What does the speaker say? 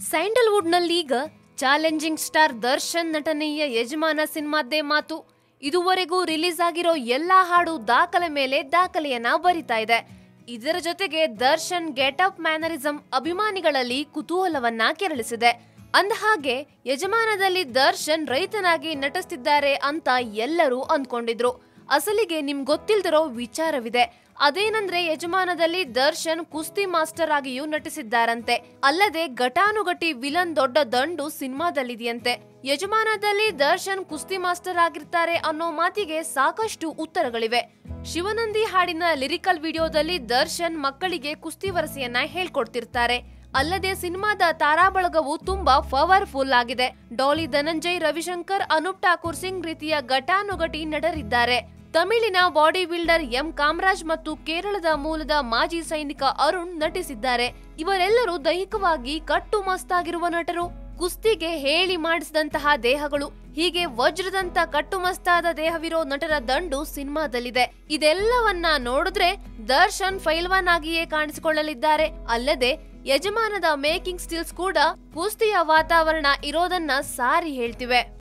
Sandalwood ಈಗ challenging star Darshan ನಟನೆಯ ಯಜಮಾನ ಸಿನಿಮಾದ್ದೇ ಮಾತು. ಇದುವರೆಗೂ ರಿಲೀಸ್ ಆಗಿರೋ ಎಲ್ಲಾ ಹಾಡು ದಾಖಲೆ ಮೇಲೆ ದಾಖಲೆಯನ್ನ ಬರಿತಾ ಇದೆ. ಇದರ ಜೊತೆಗೆ ದರ್ಶನ್ ಗೆಟಪ್ ಮ್ಯಾನರಿಸಂ ಅಭಿಮಾನಿಗಳಲ್ಲಿ ಕುತೂಹಲವನ್ನ ಕೆರಳಿಸಿದೆ. ಅಂದಹಾಗೆ ಯಜಮಾನದಲ್ಲಿ ದರ್ಶನ್ ರೈತನಾಗಿ ನಟಿಸ್ತಿದ್ದಾರೆ ಅಂತ ಎಲ್ಲರೂ ಅಂದ್ಕೊಂಡಿದ್ರು. ಅಸಲಿಗೆ ನಿಮ್ ಗೊತ್ತಿಲ್ದಿರೋ ವಿಚಾರವಿದೆ. ಅದೇನಂದ್ರೆ ಯಜಮಾನದಲ್ಲಿ ದರ್ಶನ್ ಕುಸ್ತಿ ಮಾಸ್ಟರ್ ಆಗಿಯೂ ನಟಿಸಿದ್ದಾರಂತೆ. ಅಲ್ಲದೆ ಘಟಾನುಘಟಿ ವಿಲನ್ ದೊಡ್ಡ ದಂಡು ಸಿನಿಮಾದಲ್ಲಿದೆಯಂತೆ. ಯಜಮಾನದಲ್ಲಿ ದರ್ಶನ್ ಕುಸ್ತಿ ಮಾಸ್ಟರ್ ಆಗಿರ್ತಾರೆ ಅನ್ನೋ ಮಾತಿಗೆ ಸಾಕಷ್ಟು ಉತ್ತರಗಳಿವೆ. ಶಿವನಂದಿ ಹಾಡಿನ ಲಿರಿಕಲ್ ವಿಡಿಯೋದಲ್ಲಿ ದರ್ಶನ್ ಮಕ್ಕಳಿಗೆ ಕುಸ್ತಿ ವರಸೆಯನ್ನ ಹೇಳ್ಕೊಡ್ತಿರ್ತಾರೆ. ಅಲ್ಲದೆ ಸಿನಿಮಾದ ತಾರಾಬಳಗವು ತುಂಬಾ ಪವರ್ಫುಲ್ ಆಗಿದೆ. ಡಾಲಿ ಧನಂಜಯ್, ರವಿಶಂಕರ್, ಅನೂಪ್ ಠಾಕೂರ್ ಸಿಂಗ್ ರೀತಿಯ ಘಟಾನುಘಟಿ ನಟರಿದ್ದಾರೆ. ತಮಿಳಿನ ಬಾಡಿ ಬಿಲ್ಡರ್ ಎಂ ಕಾಮರಾಜ್ ಮತ್ತು ಕೇರಳದ ಮೂಲದ ಮಾಜಿ ಸೈನಿಕ ಅರುಣ್ ನಟಿಸಿದ್ದಾರೆ. ಇವರೆಲ್ಲರೂ ದೈಹಿಕವಾಗಿ ಕಟ್ಟು ಮಸ್ತಾಗಿರುವ ನಟರು. ಕುಸ್ತಿಗೆ ಹೇಳಿ ಮಾಡಿಸಿದಂತಹ ದೇಹಗಳು, ಹೀಗೆ ವಜ್ರದಂತ ಕಟ್ಟುಮಸ್ತಾದ ದೇಹವಿರೋ ನಟರ ದಂಡು ಸಿನಿಮಾದಲ್ಲಿದೆ. ಇದೆಲ್ಲವನ್ನ ನೋಡಿದ್ರೆ ದರ್ಶನ್ ಫೈಲ್ವಾನ್ ಆಗಿಯೇ ಕಾಣಿಸಿಕೊಳ್ಳಲಿದ್ದಾರೆ. ಅಲ್ಲದೆ ಯಜಮಾನದ ಮೇಕಿಂಗ್ ಸ್ಟಿಲ್ಸ್ ಕೂಡ ಕುಸ್ತಿಯ ವಾತಾವರಣ ಇರೋದನ್ನ ಸಾರಿ ಹೇಳ್ತಿವೆ.